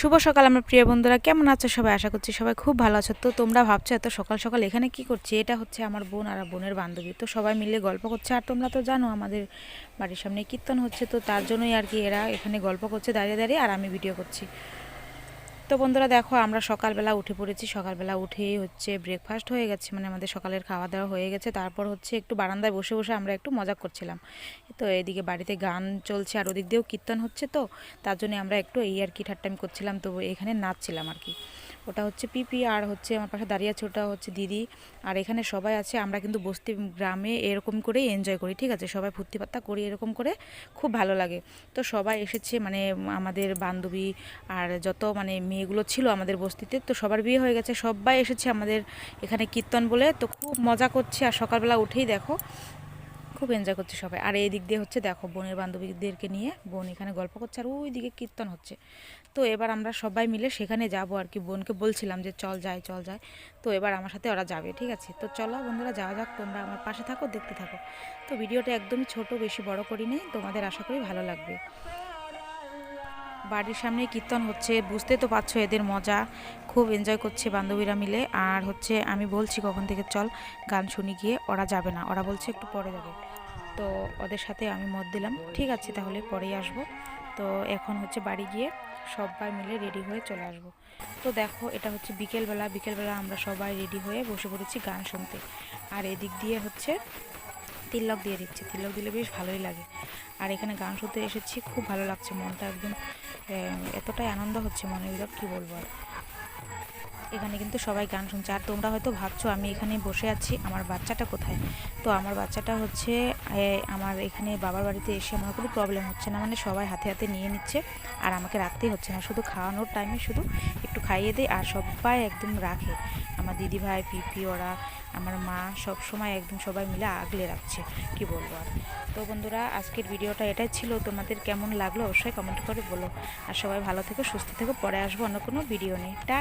শুভ সকাল আমার প্রিয় বন্ধুরা, কেমন আছো সবাই? আশা করছি সবাই খুব ভালো আছো। তো তোমরা ভাবছ এত সকাল সকাল এখানে কি করছি? এটা হচ্ছে আমার বোন আর বোনের বান্ধবী। তো সবাই মিলে গল্প করছে। আর তোমরা তো জানো আমাদের বাড়ির সামনে কীর্তন হচ্ছে, তো তার জন্যই আর কি এরা এখানে গল্প করছে, দাঁড়িয়ে দাঁড়িয়ে, আর আমি ভিডিও করছি। তো বন্ধুরা দেখো, আমরা সকালবেলা উঠে পড়েছি। সকালবেলা উঠেই হচ্ছে ব্রেকফাস্ট হয়ে গেছে মানে আমাদের সকালের খাওয়া দাওয়া হয়ে গেছে। তারপর হচ্ছে একটু বারান্দায় বসে বসে আমরা একটু মজা করছিলাম। তো এদিকে বাড়িতে গান চলছে আর ওদিক দিয়েও কীর্তন হচ্ছে তো, তার জন্য আমরা একটু এই আর কি ঠাট্টামি করছিলাম। তো এখানে নাচছিলাম আর কি। ওটা হচ্ছে পিপি আর হচ্ছে আমার পাশে দাঁড়িয়ে আছে ওটা হচ্ছে দিদি। আর এখানে সবাই আছে, আমরা কিন্তু বস্তি গ্রামে এরকম করেই এনজয় করি, ঠিক আছে? সবাই ফুর্তি পাত্তা করি এরকম করে খুব ভালো লাগে। তো সবাই এসেছে মানে আমাদের বান্ধবী আর যত মানে মেয়েগুলো ছিল আমাদের বস্তিতে, তো সবার বিয়ে হয়ে গেছে। সবাই এসেছে আমাদের এখানে কীর্তন বলে। তো খুব মজা করছে আর সকালবেলা উঠেই দেখো, খুব এনজয় করছে সবাই। আর এই দিক দিয়ে হচ্ছে দেখো বোনের বান্ধবীদেরকে নিয়ে বোন এখানে গল্প করছে আর ওই দিকে কীর্তন হচ্ছে। তো এবার আমরা সবাই মিলে সেখানে যাব আর কি। বোনকে বলছিলাম যে চল যাই চল যাই। তো এবার আমার সাথে ওরা যাবে, ঠিক আছে? তো চলো বন্ধুরা, যাওয়া যাক, তোমরা আমার পাশে থাকো, দেখতে থাকো। তো ভিডিওটা একদমই ছোট, বেশি বড় করি নেই তোমাদের আশা করি ভালো লাগবে। বাড়ির সামনে কীর্তন হচ্ছে, বুঝতে তো পারছ এদের মজা। খুব এনজয় করছে বান্ধবীরা মিলে। আর হচ্ছে আমি বলছি কখন থেকে চল গান শুনি গিয়ে, ওরা যাবে না। ওরা বলছে একটু পরে যাবে। তো ওদের সাথে আমি মত দিলাম। ঠিক আছে, তাহলে পরেই আসব। তো এখন হচ্ছে বাড়ি গিয়ে সবাই মিলে রেডি হয়ে চলে আসব। তো দেখো, এটা হচ্ছে বিকেলবেলা। বিকেলবেলা আমরা সবাই রেডি হয়ে বসে পড়েছি গান শুনতে। আর এদিক দিয়ে হচ্ছে তিলক দিয়ে দিচ্ছে। তিলক দিলে বেশ ভালোই লাগে। আর এখানে গান শুনতে এসেছি। খুব ভালো লাগছে মনটা একদম। এতটাই আনন্দ হচ্ছে মনের ভিতর কী বলব আর? এখানে কিন্তু সবাই গান শুনছে। আর তোমরা হয়তো ভাবছ, আমি এখানে বসে আছি, আমার বাচ্চাটা কোথায়? তো আমার বাচ্চাটা হচ্ছে আমার এখানে বাবার বাড়িতে এসে আমার কোনো প্রবলেম হচ্ছে না। মানে সবাই হাতে হাতে নিয়ে নিচ্ছে, আর আমাকে রাখতেই হচ্ছে না। শুধু খাওয়ানোর টাইমে শুধু একটু খাইয়ে দেয় আর সবাই একদম রাখে। আমার দিদি ভাই, পিপি, ওরা, আমার মা, সব সময় একদম সবাই মিলে আগলে রাখছে। কি বলব আর। তো বন্ধুরা, আজকের ভিডিওটা এটাই ছিল। তোমাদের কেমন লাগল অবশ্যই কমেন্ট করে বলো। আর সবাই ভালো থেকো, সুস্থ থেকো। পরে আসব অন্য কোনো ভিডিও নিয়ে। টাটা!